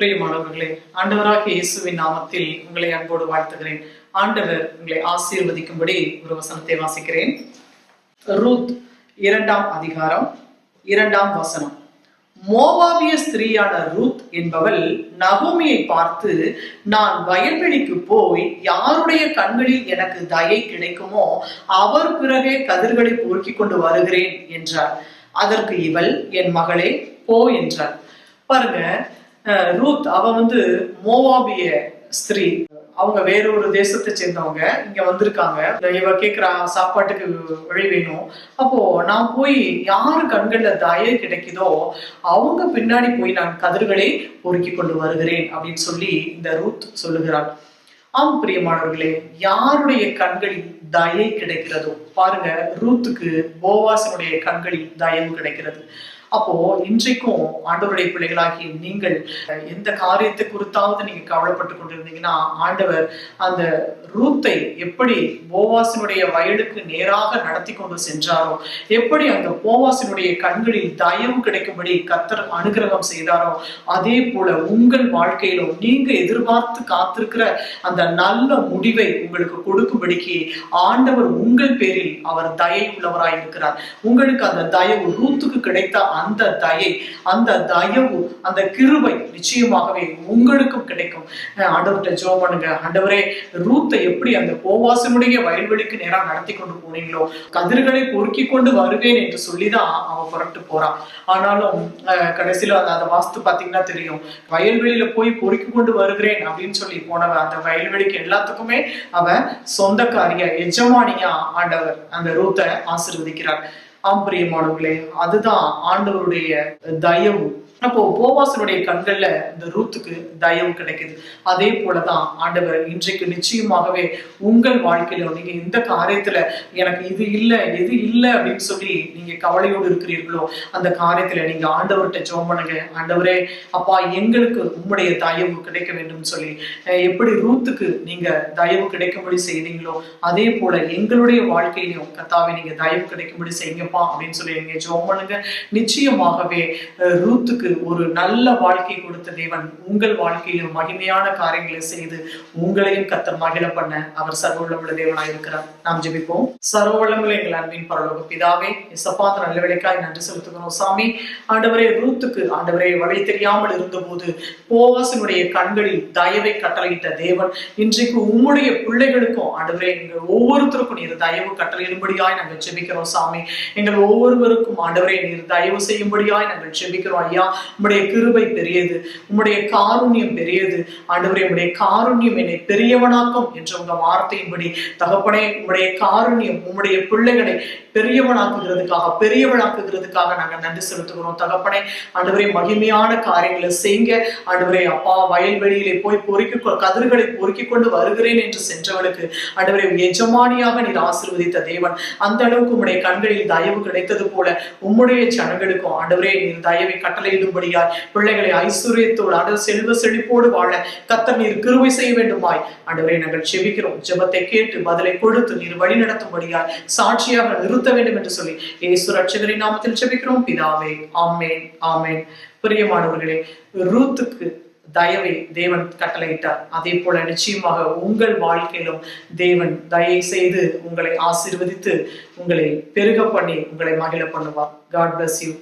பிரியமானவர்களே ஆண்டவராக இயேசுவின் நாமத்தில் உங்களை அன்போடு வாழ்த்துகிறேன். ஆண்டவர் உங்களை ஆசீர்வதிக்கும்படி ஒரு வசனத்தை வாசிக்கிறேன். ரூத் இரண்டாம் அதிகாரம் இரண்டாம் வசனம். மோவாபிய ஸ்திரீயான ரூத் என்பவள் நகோமியை பார்த்து நான் வயல்வெளிக்கு போய் யாருடைய கண்களில் எனக்கு தயை கிடைக்குமோ அவர் பிறகே கதிர்களை பொறுக்கிக் கொண்டு வருகிறேன் என்றார் அதற்கு இவள் என் மகளே போ என்றார் பாருங்க ரூத் அவ வந்து மோவாபிய ஸ்திரீ. அவங்க வேற ஒரு தேசத்தை சேர்ந்தவங்க. இங்க வந்திருக்காங்க. இவ கேக்குறா சாப்பாட்டுக்கு வழி வேணும். அப்போ நான் போய் யாரு கண்கள்ல தய கிடைக்குதோ அவங்க பின்னாடி போய் நான் கதிர்களை பொறுக்கி கொண்டு வருகிறேன் அப்படின்னு சொல்லி இந்த ரூத் சொல்லுகிறாள். ஆம் பிரியமானவர்களே யாருடைய கண்களில் தயை கிடைக்கிறதோ? பாருங்க ரூத்துக்கு போவாசனுடைய கண்களில் தயவு கிடைக்கிறது. அப்போ இன்றைக்கும் ஆண்டவருடைய பிள்ளைகளாகி நீங்கள் எந்த காரியத்தை குறித்தாவது நீங்க கவலைப்பட்டு கொண்டிருந்தீங்கன்னா ஆண்டவர் அந்த ரூத்தை எப்படி போவாசினுடைய வயலுக்கு நேராக நடத்தி கொண்டு சென்றாரோ எப்படி அந்த போவாசினுடைய கண்களில் தயம் கிடைக்கும்படி கத்தர் அனுகிரகம் செய்தாரோ அதே போல உங்கள் வாழ்க்கையிலும் நீங்க எதிர்பார்த்து காத்திருக்கிற அந்த நல்ல முடிவை உங்களுக்கு கொடுக்கும்படிக்கு ஆண்டவர் உங்கள் பேரில் அவர் தயை உள்ளவராய் இருக்கிறார் உங்களுக்கு அந்த தயவு ரூத்துக்கு கிடைத்த அந்த தயை அந்த தயவு அந்த கிருபை நிச்சயமாகவே உங்களுக்கும் கிடைக்கும். ஆண்டவர்கிட்ட ஜோ பண்ணுங்க. ஆண்டவரே ரூத்தை எப்படி அந்த கோவாசனுடைய வயல்வெளிக்கு நேரம் நடத்தி கொண்டு போனீங்களோ கதிர்களை பொறுக்கி கொண்டு வருவேன் என்று சொல்லிதான் அவன் புறப்பட்டு போறான். ஆனாலும் கடைசியில அந்த அதை வாஸ்து பாத்தீங்கன்னா தெரியும். வயல்வெளியில போய் பொறுக்கி கொண்டு வருகிறேன் அப்படின்னு சொல்லி போனவன் அந்த வயல்வெளிக்கு எல்லாத்துக்குமே அவன் சொந்தக்காரியா எஜமானியா ஆண்டவர் அந்த ரூத்தை ஆசிர்வதிக்கிறார். ஆம் பிரியமானவர்களே அதுதான் ஆண்டவருடைய தயவு. அப்போ போவாசனுடைய கண்கள்ல இந்த ரூத்துக்கு தயம் கிடைக்குது. அதே போலதான் ஆண்டவர் இன்றைக்கு நிச்சயமாகவே உங்கள் வாழ்க்கையில நீங்க இந்த காரியத்துல எனக்கு இது இல்லை எது இல்லை அப்படின்னு சொல்லி நீங்க கவலையோடு இருக்கிறீர்களோ அந்த காரியத்துல நீங்க ஆண்டவர்கிட்ட ஜோம் பண்ணுங்க. ஆண்டவரே அப்பா எங்களுக்கு உம்முடைய தயவு கிடைக்க வேண்டும் சொல்லி. எப்படி ரூத்துக்கு நீங்க தயவு கிடைக்கும்படி செய்தீங்களோ அதே போல எங்களுடைய வாழ்க்கையிலையும் கத்தாவை நீங்க தயவு கிடைக்கும்படி செய்யுங்கப்பா அப்படின்னு சொல்லி நீங்க ஜோம் பண்ணுங்க. நிச்சயமாகவே ரூத்துக்கு ஒரு நல்ல வாழ்க்கை கொடுத்த தேவன் உங்கள் வாழ்க்கையிலும் மகிமையான காரியங்களை செய்து உங்களையும் கத்தர் மகிழ பண்ண அவர் சர்வவளமுள்ள தேவனாய் இருக்கிறார். நாம் ஜெபிப்போம். சர்வவளமுள்ள எங்கள் அன்பின் பரலோக பிதாவே இசப்பாத்த நல்ல வேலைக்காய் நன்றி செலுத்துகிறோம். சாமி ஆண்டவரே ரூத்துக்கு ஆண்டவரே வழி தெரியாமல் இருந்தபோது போவாசனுடைய கண்களில் தயவை கட்டளையிட்ட தேவன் இன்றைக்கு உம்முடைய பிள்ளைகளுக்கும் ஆண்டவரே எங்கள் ஒவ்வொருத்தருக்கும் நீர் தயவு கட்டளையிடும்படியாய் நாங்கள் ஜெபிக்கிறோம். சாமி எங்கள் ஒவ்வொருவருக்கும் ஆண்டவரே நீர் தயவு செய்யும்படியாய் நாங்கள் ஜெபிக்கிறோம். ஐயா உம்முடைய கிருபை பெரியது உம்முடைய காருண்யம் பெரியது. ஆண்டவரே உம்முடைய காருண்யம் என்னை பெரியவனாக்கும் என்ற உங்க வார்த்தையின்படி தகப்பனே உம்முடைய காருண்யம் உம்முடைய பிள்ளைகளை பெரியவனாக்குகிறதுக்காக பெரியவனாக்குகிறதுக்காக நாங்க நன்றி செலுத்துகிறோம். தகப்பனே ஆண்டவரே மகிமையான காரியங்களை செய்யுங்க. ஆண்டவரே அப்பா வயல்வெளியிலே போய் பொறுக்கி கதிர்களை பொறுக்கி கொண்டு வருகிறேன் என்று சென்றவளுக்கு ஆண்டவரே எஜமானியாக நீர் ஆசிர்வதித்த தேவன் அந்த அளவுக்கு உம்முடைய கண்களில் தயவு கிடைத்தது போல உம்முடைய ஜனங்களுக்கும் ஆண்டவரே நீர் தயவை கட்டளையிடும் செய்யும்படியாய் பிள்ளைகளை ஐஸ்வர்யத்தோடு ஆண்டவர் செல்வ செழிப்போடு வாழ கத்தர் நீர் கிருவை செய்ய வேண்டுமாய். ஆண்டவரே நாங்கள் செபிக்கிறோம். ஜெபத்தை கேட்டு பதிலை கொடுத்து நீர் வழி நடத்தும்படியாய் சாட்சியாக நிறுத்த வேண்டும் என்று சொல்லி இயேசு ரட்சகரின் நாமத்தில் செபிக்கிறோம். பிதாவே ஆமேன் ஆமேன். பிரியமானவர்களே ரூத்துக்கு தயவை தேவன் கட்டளையிட்டார். அதே போல நிச்சயமாக உங்கள் வாழ்க்கையிலும் தேவன் தயை செய்து உங்களை ஆசிர்வதித்து உங்களை பெருக பண்ணி உங்களை மகிழ பண்ணுவார். God bless you